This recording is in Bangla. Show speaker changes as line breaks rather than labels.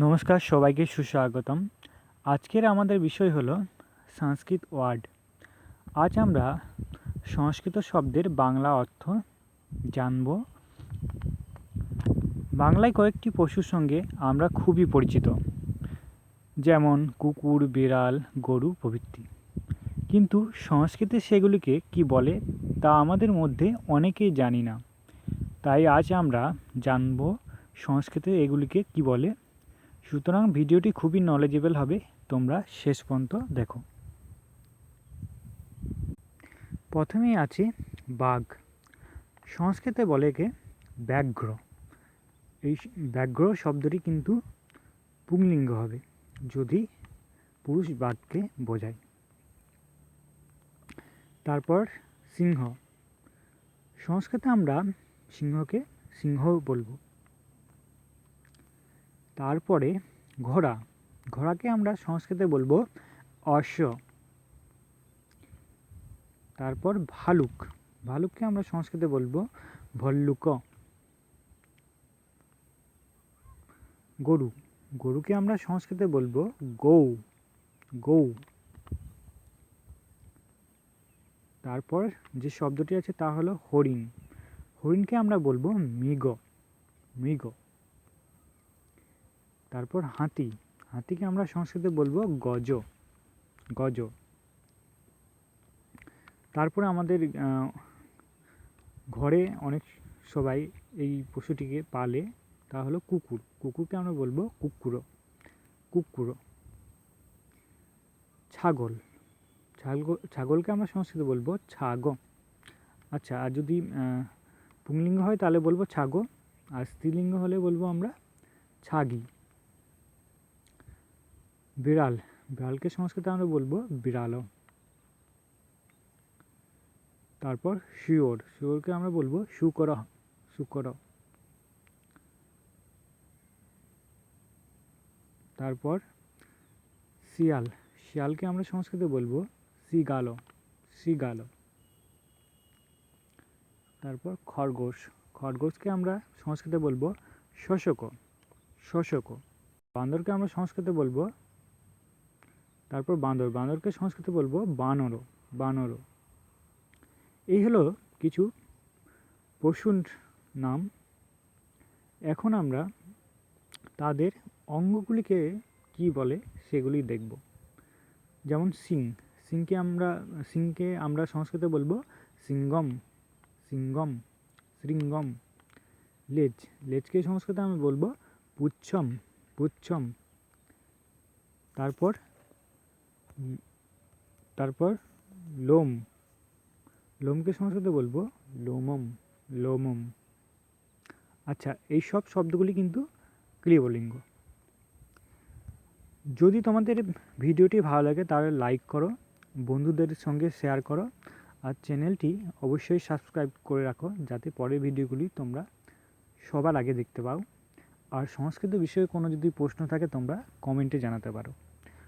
নমস্কার, সবাইকে সুস্বাগতম। আজকের আমাদের বিষয় হলো সংস্কৃত ওয়ার্ড। আজ আমরা সংস্কৃত শব্দের বাংলা অর্থ জানব। বাংলায় কয়েকটি পশুর সঙ্গে আমরা খুবই পরিচিত, যেমন কুকুর, বিড়াল, গরু প্রভৃতি। কিন্তু সংস্কৃতে সেগুলিকে কি বলে তা আমাদের মধ্যে অনেকেই জানি না। তাই আজ আমরা জানব সংস্কৃতে এগুলিকে কি বলে। সুতরাং ভিডিওটি খুবই নলেজেবল হবে। তোমরা শেষ পর্যন্ত দেখো। প্রথমেই আছে বাঘ। সংস্কৃতে বলে একে ব্যাঘ্র। এই ব্যাঘ্র শব্দটি কিন্তু পুংলিঙ্গ হবে, যদি পুরুষ বাঘকে বোঝায়। তারপর সিংহ। সংস্কৃতে আমরা সিংহকে সিংহ বলব। তারপরে ঘোড়া। ঘোড়াকে আমরা সংস্কৃতে বলব অশ্ব। তারপর ভালুক। ভালুককে আমরা সংস্কৃতে বলব ভল্লুক। গরু। গরুকে আমরা সংস্কৃতে বলব গৌ। গৌ। তারপর যে শব্দটি আছে তা হলো হরিণ। হরিণকে আমরা বলব মৃগ। মৃগ। তারপর হাতি। হাতিকে আমরা সংস্কৃতে বলব গজ। গজ। তারপরে আমাদের ঘরে অনেক সবাই এই পশুটিকে পালে, তা হলো কুকুর। কুকুরকে আমরা বলব কুকুরো। কুকুরো। ছাগল। ছাগল, ছাগলকে আমরা সংস্কৃতে বলব ছাগ। আচ্ছা আর যদি পুংলিঙ্গ হয় তাহলে বলব ছাগো, আর স্ত্রীলিঙ্গ হলে বলব আমরা ছাগি। বিড়াল, বিড়ালকে সংস্কৃতে আমরা বলব বিড়ালো তারপর শিওর, শিওরকে আমরা বলব শুকর শুকর। তারপর শিয়াল, শিয়ালকে আমরা সংস্কৃতে বলব সিগালো সিগালো তারপর খরগোশ, খরগোশকে আমরা সংস্কৃতে বলব শোষক শোষক। বান্দরকে আমরা সংস্কৃতে বলব তারপর বাঁদর বাঁদরকে সংস্কৃতে বলব বানর বানর। এই হলো কিছু পশুর নাম। এখন আমরা তাদের অঙ্গগুলিকে কি বলে সেগুলি দেখব। যেমন সিং, সিংকে আমরা সিংকে আমরা সংস্কৃতে বলব সিঙ্গম সিঙ্গম শৃঙ্গম লেজ, লেজকে সংস্কৃতে আমি বলব পুচ্ছম পুচ্ছম। তারপর তারপর লোম। লোমকে সংস্কৃতে বলব লোমম লোমম। আচ্ছা এই সব শব্দগুলি কিন্তু ক্রিয়লিঙ্গ যদি তোমাদের ভিডিওটি ভালো লাগে তাহলে লাইক করো, বন্ধুদের সঙ্গে শেয়ার করো, আর চ্যানেলটি অবশ্যই সাবস্ক্রাইব করে রাখো যাতে পরের ভিডিওগুলি তোমরা সবার আগে দেখতে পাও। আর সংস্কৃত বিষয়ে কোনো যদি প্রশ্ন থাকে তোমরা কমেন্টে জানাতে পারো।